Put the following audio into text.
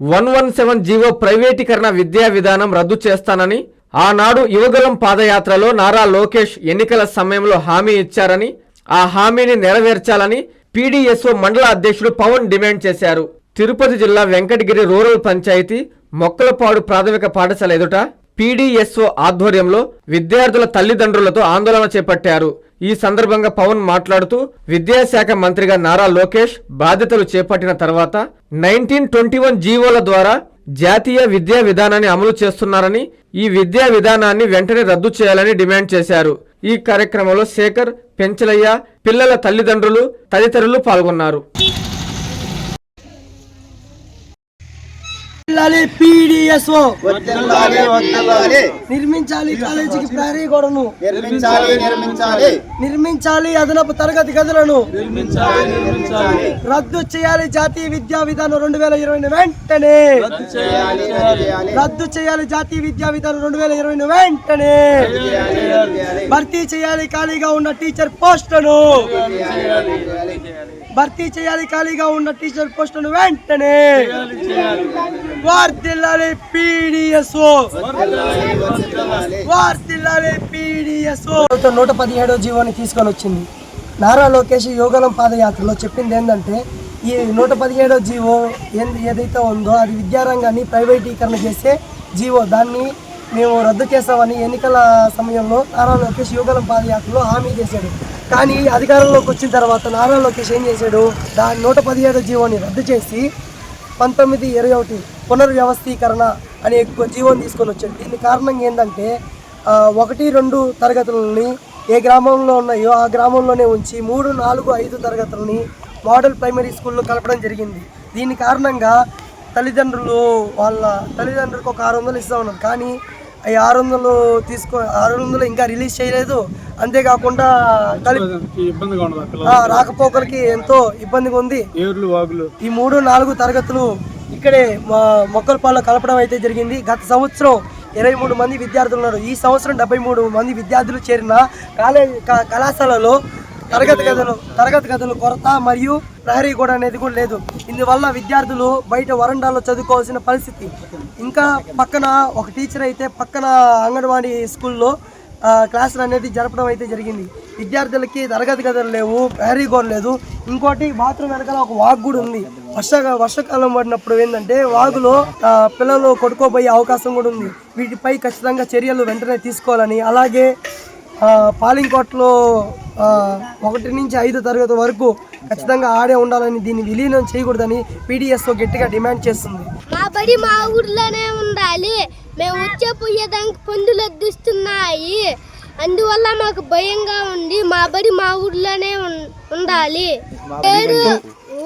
One one seven GO ప్రైవేటీకరణ విద్యా విధానం రద్దు చేస్తానని ఆనాడు యువగలం పాదయాత్రలో నారా లోకేష్ ఎన్నికల సమయంలో హామీ ఇచ్చారని ఆ హామీని నెరవేర్చాలని పీడీఎస్ఓ మండల అధ్యక్షుడు పవన్ డిమాండ్ చేశారు. తిరుపతి జిల్లా వెంకటగిరి రూరల్ పంచాయతీ మొక్కలపాడు ప్రాథమిక పాఠశాల ఎదుట పీడీఎస్ఓ ఆధ్వర్యంలో విద్యార్థుల తల్లిదండ్రులతో ఆందోళన చేపట్టారు. ఈ సందర్భంగా పవన్ మాట్లాడుతూ విద్యాశాఖ మంత్రిగా నారా లోకేష్ బాధ్యతలు చేపట్టిన తర్వాత నైన్టీన్ ట్వంటీ వన్ జీవోల ద్వారా జాతీయ విద్యా విధానాన్ని అమలు చేస్తున్నారని ఈ విద్యా విధానాన్ని వెంటనే రద్దు చేయాలని డిమాండ్ చేశారు. ఈ కార్యక్రమంలో శేఖర్ పెంచలయ్య పిల్లల తల్లిదండ్రులు తదితరులు పాల్గొన్నారు. పీడిఎస్ఓ. నిర్మించాలి కాలేజీకి ప్రహరీ గోడను. నిర్మించాలి నిర్మించాలి. నిర్మించాలి అదనపు తరగతి గదులను. రద్దు చేయాలి జాతీయ విద్యా విధానం రెండు వేల ఇరవై వెంటనే. రద్దు చేయాలి జాతీయ విద్యా విధానం రెండు వేల ఇరవై వెంటనే. భర్తీ చేయాలి ఖాళీగా ఉన్న టీచర్ పోస్టులను భర్తీ చేయాలి ఖాళీగా ఉన్న టీచర్ పోస్టులను వెంటనే. వార్తిల్లాలి పీడిఎస్ఓ వార్తిల్లాలి పీడిఎస్ఓ నూట పదిహేడో జీవోని తీసుకొని వచ్చింది. నారా లోకేష్ యోగలం పాదయాత్రలో చెప్పింది ఏంటంటే ఈ నూట పదిహేడో జీవో ఏంది ఏదైతే ఉందో అది విద్యారంగాన్ని ప్రైవేటీకరణ చేసే జీవో. దాన్ని మేము రద్దు చేస్తామని ఎన్నికల సమయంలో నారా లోకేష్ యువగలం పాదయాత్రలో హామీ చేశాడు. కానీ అధికారంలోకి వచ్చిన తర్వాత నారా లోకేష్ ఏం చేశాడు? దాని నూట పదిహేడు జీవోని రద్దు చేసి పంతొమ్మిది ఇరవై ఒకటి పునర్వ్యవస్థీకరణ అనే ఒక జీవోని తీసుకొని వచ్చాడు. దీని కారణం ఏంటంటే ఒకటి రెండు తరగతులని ఏ గ్రామంలో ఉన్నాయో ఆ గ్రామంలోనే ఉంచి మూడు నాలుగు ఐదు తరగతులని మోడల్ ప్రైమరీ స్కూల్లో కలపడం జరిగింది. దీని కారణంగా తల్లిదండ్రులు వాళ్ళ తల్లిదండ్రులకు ఒక ఆరు వందలు ఇస్తూ ఉన్నారు. కానీ ఈ ఆరు వందలు తీసుకో ఆరు వందలు ఇంకా రిలీజ్ చేయలేదు. అంతేకాకుండా రాకపోకలకి ఎంతో ఇబ్బందిగా ఉంది. ఈ మూడు నాలుగు తరగతులు ఇక్కడే మా మొక్కలపాల్లో కలపడం అయితే జరిగింది. గత సంవత్సరం ఇరవై మూడు మంది విద్యార్థులు ఉన్నారు. ఈ సంవత్సరం డెబ్బై మూడు మంది విద్యార్థులు చేరిన కాలేజ్ కళాశాలలో తరగతి గదులు తరగతి గదులు కొరత మరియు ప్రహరీ కూడా అనేది కూడా లేదు. ఇందువల్ల విద్యార్థులు బయట వరండాలో చదువుకోవాల్సిన పరిస్థితి. ఇంకా పక్కన ఒక టీచర్ అయితే పక్కన అంగన్వాడీ స్కూల్లో క్లాసులు అనేది జరపడం అయితే జరిగింది. విద్యార్థులకి తరగతి గదులు లేవు ప్రహరీ గోడ లేదు. ఇంకోటి బాత్రూమ్ వెనకాల ఒక వాగు కూడా ఉంది. వర్ష వర్షాకాలం పడినప్పుడు ఏంటంటే వాగులో పిల్లలు కొట్టుకోబోయే అవకాశం కూడా ఉంది. వీటిపై ఖచ్చితంగా చర్యలు వెంటనే తీసుకోవాలని అలాగే పాలింకోట్లో ఒకటి నుంచి ఐదు తరగతి వరకు ఖచ్చితంగా ఆడే ఉండాలని దీన్ని విలీనం చేయకూడదని పీడిఎస్ఓ గట్టిగా డిమాండ్ చేస్తుంది. మా బడి మా ఊర్లోనే ఉండాలి. మేము వచ్చే పోయేదానికి పందులు వద్దిస్తున్నాయి అందువల్ల మాకు భయంగా ఉంది. మా బడి మా ఊర్లోనే ఉం- ఉండాలి.